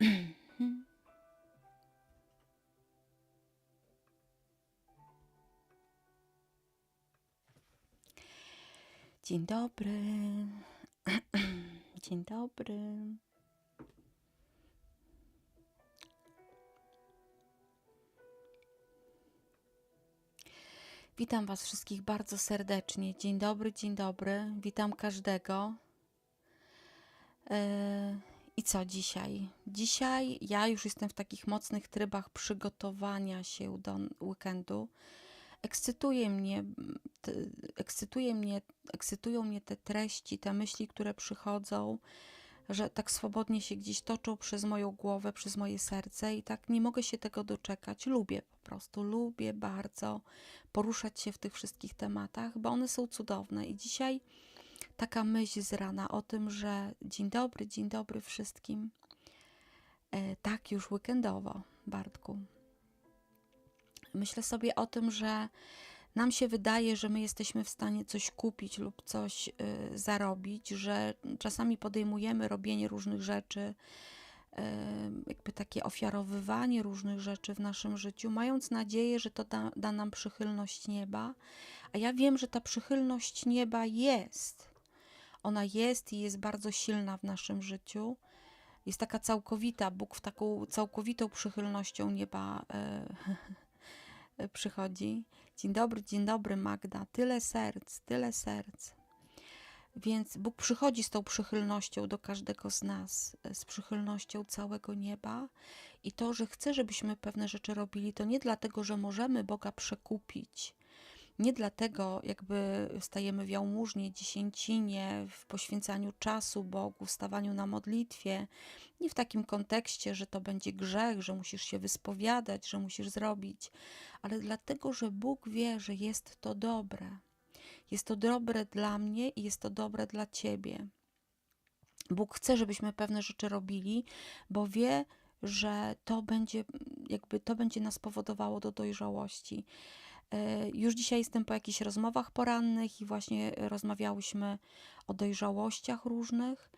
Dzień dobry. Dzień dobry. Witam Was wszystkich bardzo serdecznie. Dzień dobry, dzień dobry. Witam każdego. E, I co dzisiaj? Dzisiaj ja już jestem w takich mocnych trybach przygotowania się do weekendu. Ekscytuje mnie, ekscytuje mnie, ekscytują mnie te treści, te myśli, które przychodzą, że tak swobodnie się gdzieś toczą przez moją głowę, przez moje serce i tak nie mogę się tego doczekać. Lubię po prostu, lubię bardzo poruszać się w tych wszystkich tematach, bo one są cudowne. I dzisiaj taka myśl z rana o tym, że dzień dobry, dzień dobry wszystkim. E, tak, już weekendowo, Bartku. Myślę sobie o tym, że nam się wydaje, że my jesteśmy w stanie coś kupić lub coś y, zarobić, że czasami podejmujemy robienie różnych rzeczy, y, jakby takie ofiarowywanie różnych rzeczy w naszym życiu, mając nadzieję, że to da, da nam przychylność nieba. A ja wiem, że ta przychylność nieba jest. Ona jest i jest bardzo silna w naszym życiu. Jest taka całkowita, Bóg w taką całkowitą przychylnością nieba. Y, przychodzi. Dzień dobry, dzień dobry, Magda. Tyle serc, tyle serc. Więc Bóg przychodzi z tą przychylnością do każdego z nas, z przychylnością całego nieba. I to, że chce, żebyśmy pewne rzeczy robili, to nie dlatego, że możemy Boga przekupić, nie dlatego jakby stajemy w jałmużnie, dziesięcinie, w poświęcaniu czasu Bogu, stawaniu na modlitwie, nie w takim kontekście, że to będzie grzech, że musisz się wyspowiadać, że musisz zrobić, ale dlatego, że Bóg wie, że jest to dobre. Jest to dobre dla mnie i jest to dobre dla Ciebie. Bóg chce, żebyśmy pewne rzeczy robili, bo wie, że to będzie, jakby to będzie nas powodowało do dojrzałości. E, już dzisiaj jestem po jakichś rozmowach porannych i właśnie rozmawiałyśmy o dojrzałościach różnych,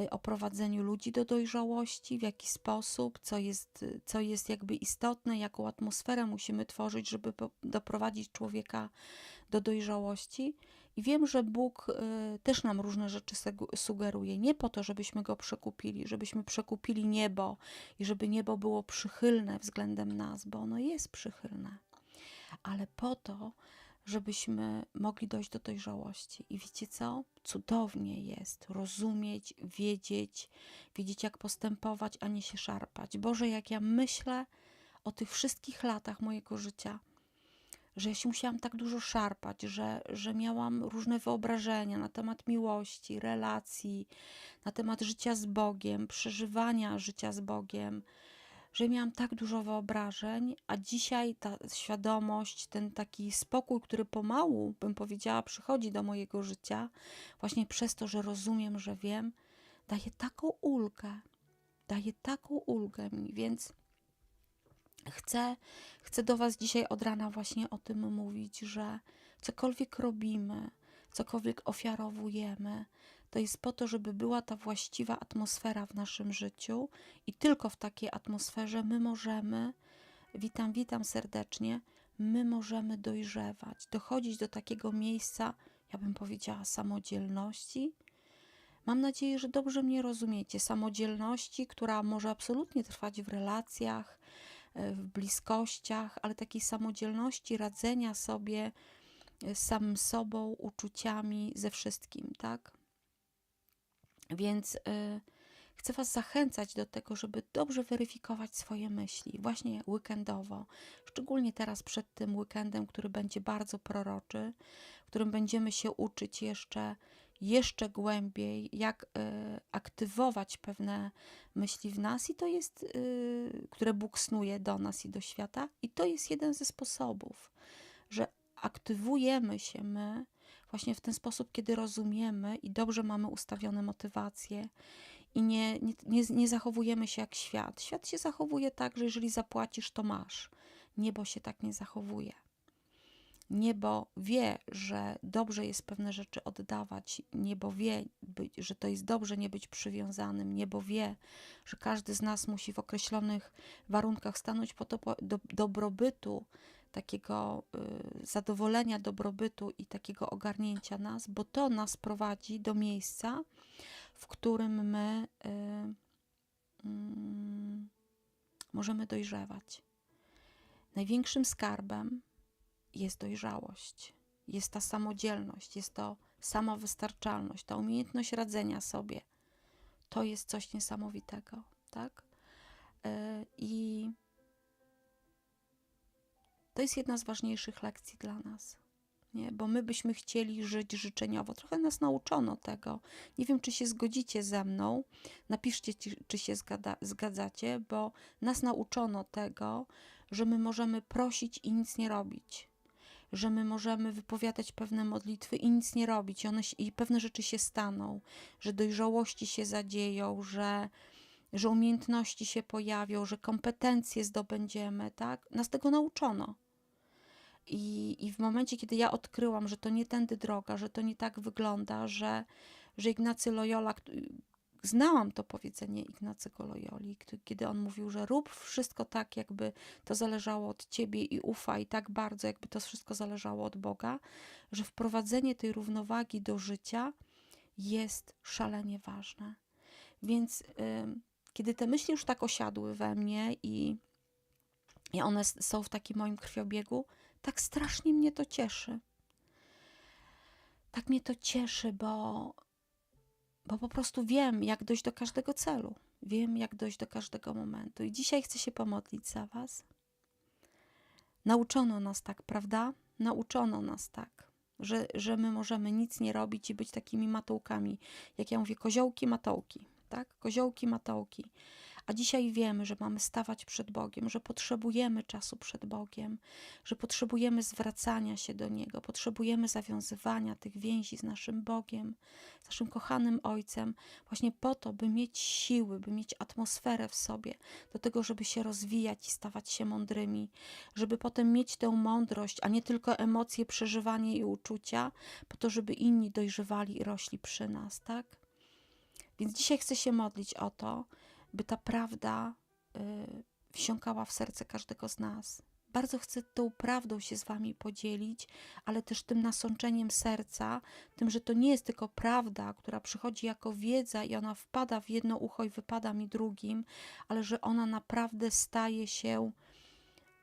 e, o prowadzeniu ludzi do dojrzałości, w jaki sposób, co jest, co jest jakby istotne, jaką atmosferę musimy tworzyć, żeby doprowadzić człowieka do dojrzałości. I wiem, że Bóg e, też nam różne rzeczy sugeruje, nie po to, żebyśmy go przekupili, żebyśmy przekupili niebo i żeby niebo było przychylne względem nas, bo ono jest przychylne ale po to, żebyśmy mogli dojść do dojrzałości. I wiecie co? Cudownie jest rozumieć, wiedzieć, wiedzieć jak postępować, a nie się szarpać. Boże, jak ja myślę o tych wszystkich latach mojego życia, że ja się musiałam tak dużo szarpać, że, że miałam różne wyobrażenia na temat miłości, relacji, na temat życia z Bogiem, przeżywania życia z Bogiem, że miałam tak dużo wyobrażeń, a dzisiaj ta świadomość, ten taki spokój, który pomału, bym powiedziała, przychodzi do mojego życia, właśnie przez to, że rozumiem, że wiem, daje taką ulgę, daje taką ulgę mi, więc chcę, chcę do Was dzisiaj od rana właśnie o tym mówić, że cokolwiek robimy, cokolwiek ofiarowujemy, to jest po to, żeby była ta właściwa atmosfera w naszym życiu i tylko w takiej atmosferze my możemy, witam, witam serdecznie, my możemy dojrzewać, dochodzić do takiego miejsca, ja bym powiedziała, samodzielności. Mam nadzieję, że dobrze mnie rozumiecie. Samodzielności, która może absolutnie trwać w relacjach, w bliskościach, ale takiej samodzielności radzenia sobie z samym sobą, uczuciami, ze wszystkim, tak? Więc y, chcę Was zachęcać do tego, żeby dobrze weryfikować swoje myśli, właśnie weekendowo, szczególnie teraz przed tym weekendem, który będzie bardzo proroczy, w którym będziemy się uczyć jeszcze, jeszcze głębiej, jak y, aktywować pewne myśli w nas, i to jest, y, które Bóg snuje do nas i do świata, i to jest jeden ze sposobów, że aktywujemy się my właśnie w ten sposób, kiedy rozumiemy i dobrze mamy ustawione motywacje i nie, nie, nie, nie zachowujemy się jak świat. Świat się zachowuje tak, że jeżeli zapłacisz, to masz. Niebo się tak nie zachowuje. Niebo wie, że dobrze jest pewne rzeczy oddawać. Niebo wie, że to jest dobrze nie być przywiązanym. Niebo wie, że każdy z nas musi w określonych warunkach stanąć po to do, dobrobytu, takiego y, zadowolenia dobrobytu i takiego ogarnięcia nas, bo to nas prowadzi do miejsca, w którym my y, y, możemy dojrzewać. Największym skarbem jest dojrzałość, jest ta samodzielność, jest to samowystarczalność, ta umiejętność radzenia sobie. To jest coś niesamowitego, tak? Y, I to jest jedna z ważniejszych lekcji dla nas. Nie? Bo my byśmy chcieli żyć życzeniowo. Trochę nas nauczono tego. Nie wiem, czy się zgodzicie ze mną. Napiszcie, czy się zgadzacie, bo nas nauczono tego, że my możemy prosić i nic nie robić. Że my możemy wypowiadać pewne modlitwy i nic nie robić, i, one się, i pewne rzeczy się staną, że dojrzałości się zadzieją, że, że umiejętności się pojawią, że kompetencje zdobędziemy, tak? Nas tego nauczono. I, I w momencie, kiedy ja odkryłam, że to nie tędy droga, że to nie tak wygląda, że, że Ignacy Loyola, znałam to powiedzenie Ignacego Loyoli, kiedy on mówił, że rób wszystko tak, jakby to zależało od ciebie i ufaj tak bardzo, jakby to wszystko zależało od Boga, że wprowadzenie tej równowagi do życia jest szalenie ważne. Więc y, kiedy te myśli już tak osiadły we mnie i, i one są w takim moim krwiobiegu, tak strasznie mnie to cieszy. Tak mnie to cieszy, bo, bo po prostu wiem, jak dojść do każdego celu. Wiem, jak dojść do każdego momentu. I dzisiaj chcę się pomodlić za Was. Nauczono nas tak, prawda? Nauczono nas tak, że, że my możemy nic nie robić i być takimi matołkami. Jak ja mówię, koziołki, matołki. Tak? Koziołki, matołki. A dzisiaj wiemy, że mamy stawać przed Bogiem, że potrzebujemy czasu przed Bogiem, że potrzebujemy zwracania się do Niego, potrzebujemy zawiązywania tych więzi z naszym Bogiem, z naszym kochanym Ojcem, właśnie po to, by mieć siły, by mieć atmosferę w sobie, do tego, żeby się rozwijać i stawać się mądrymi, żeby potem mieć tę mądrość, a nie tylko emocje, przeżywanie i uczucia, po to, żeby inni dojrzewali i rośli przy nas, tak? Więc dzisiaj chcę się modlić o to, by ta prawda y, wsiąkała w serce każdego z nas. Bardzo chcę tą prawdą się z Wami podzielić, ale też tym nasączeniem serca, tym, że to nie jest tylko prawda, która przychodzi jako wiedza i ona wpada w jedno ucho i wypada mi drugim, ale że ona naprawdę staje się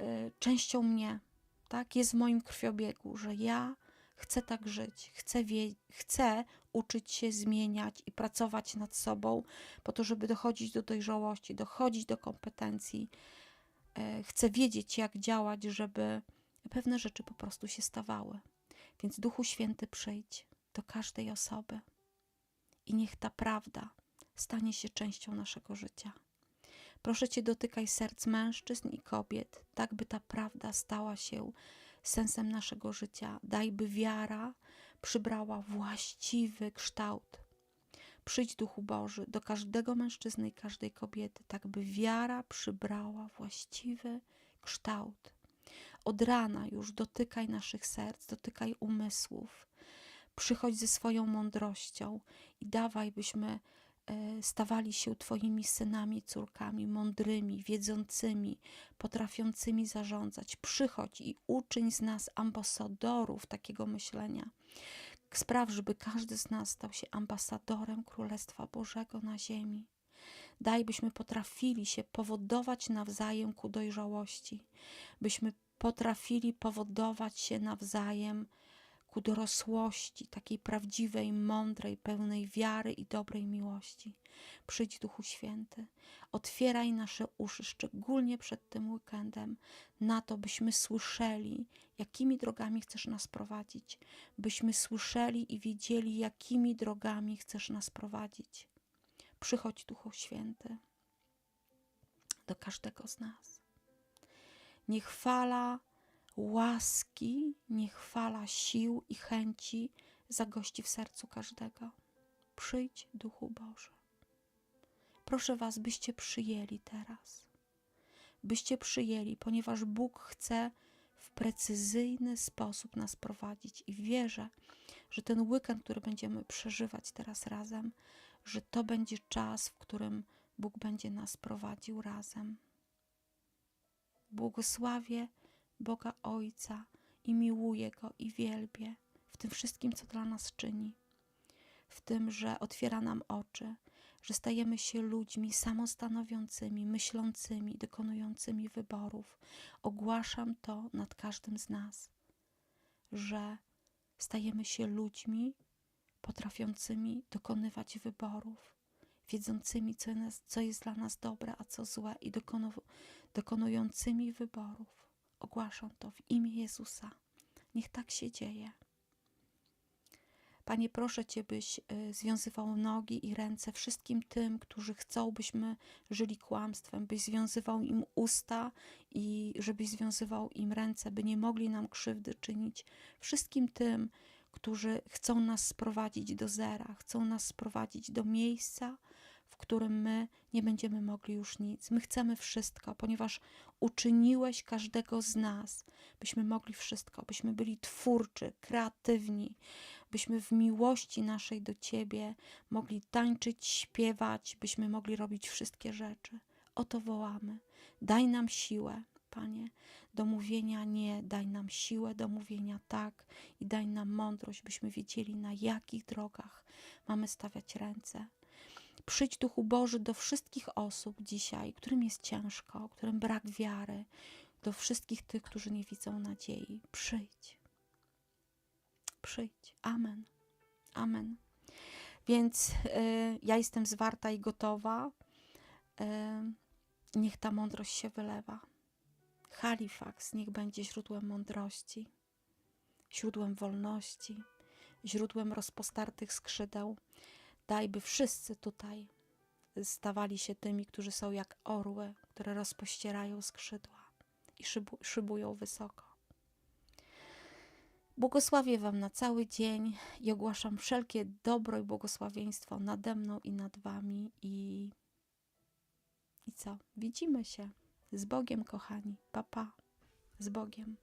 y, częścią mnie, tak? Jest w moim krwiobiegu, że ja chcę tak żyć, chcę, wie, uczyć się zmieniać i pracować nad sobą, po to, żeby dochodzić do dojrzałości, dochodzić do kompetencji. E, chcę wiedzieć, jak działać, żeby pewne rzeczy po prostu się stawały. Więc Duchu Święty przyjdź do każdej osoby i niech ta prawda stanie się częścią naszego życia. Proszę Cię, dotykaj serc mężczyzn i kobiet, tak by ta prawda stała się sensem naszego życia. Daj, by wiara przybrała właściwy kształt. Przyjdź, Duchu Boży, do każdego mężczyzny i każdej kobiety, tak by wiara przybrała właściwy kształt. Od rana już dotykaj naszych serc, dotykaj umysłów. Przychodź ze swoją mądrością i dawaj, byśmy stawali się Twoimi synami, córkami, mądrymi, wiedzącymi, potrafiącymi zarządzać. Przychodź i uczyń z nas ambasadorów takiego myślenia. Spraw, żeby każdy z nas stał się ambasadorem Królestwa Bożego na ziemi. Daj, byśmy potrafili się powodować nawzajem ku dojrzałości, byśmy potrafili powodować się nawzajem ku dorosłości, takiej prawdziwej, mądrej, pełnej wiary i dobrej miłości. Przyjdź, Duchu Święty, otwieraj nasze uszy, szczególnie przed tym weekendem, na to, byśmy słyszeli, jakimi drogami chcesz nas prowadzić, byśmy słyszeli i wiedzieli, jakimi drogami chcesz nas prowadzić. Przychodź, Duchu Święty, do każdego z nas. Niech fala łaski, niech fala sił i chęci zagości w sercu każdego. Przyjdź, Duchu Boży. Proszę Was, byście przyjęli teraz. Byście przyjęli, ponieważ Bóg chce w precyzyjny sposób nas prowadzić. I wierzę, że ten weekend, który będziemy przeżywać teraz razem, że to będzie czas, w którym Bóg będzie nas prowadził razem. Błogosławię Boga Ojca i miłuję Go i wielbię w tym wszystkim, co dla nas czyni. W tym, że otwiera nam oczy, że stajemy się ludźmi samostanowiącymi, myślącymi, dokonującymi wyborów. Ogłaszam to nad każdym z nas, że stajemy się ludźmi potrafiącymi dokonywać wyborów, wiedzącymi, co, jest dla nas dobre, a co złe, i dokonu, dokonującymi wyborów. Ogłaszam to w imię Jezusa. Niech tak się dzieje. Panie, proszę Cię, byś y, związywał nogi i ręce wszystkim tym, którzy chcą, byśmy żyli kłamstwem, byś związywał im usta i żebyś związywał im ręce, by nie mogli nam krzywdy czynić. Wszystkim tym, którzy chcą nas sprowadzić do zera, chcą nas sprowadzić do miejsca, w którym my nie będziemy mogli już nic. My chcemy wszystko, ponieważ uczyniłeś każdego z nas, byśmy mogli wszystko, byśmy byli twórczy, kreatywni, byśmy w miłości naszej do Ciebie mogli tańczyć, śpiewać, byśmy mogli robić wszystkie rzeczy. O to wołamy. Daj nam siłę, Panie, do mówienia nie, daj nam siłę do mówienia tak i daj nam mądrość, byśmy wiedzieli, na jakich drogach mamy stawiać ręce. Przyjdź Duchu Boży do wszystkich osób dzisiaj, którym jest ciężko, którym brak wiary, do wszystkich tych, którzy nie widzą nadziei. Przyjdź. Przyjdź. Amen. Amen. Więc y, ja jestem zwarta i gotowa. Y, niech ta mądrość się wylewa. Halifax niech będzie źródłem mądrości, źródłem wolności, źródłem rozpostartych skrzydeł. Daj, by wszyscy tutaj stawali się tymi, którzy są jak orły, które rozpościerają skrzydła i szybu, szybują wysoko. Błogosławię Wam na cały dzień i ogłaszam wszelkie dobro i błogosławieństwo nade mną i nad Wami. I, i co? Widzimy się. Z Bogiem, kochani. Papa. Pa. Z Bogiem.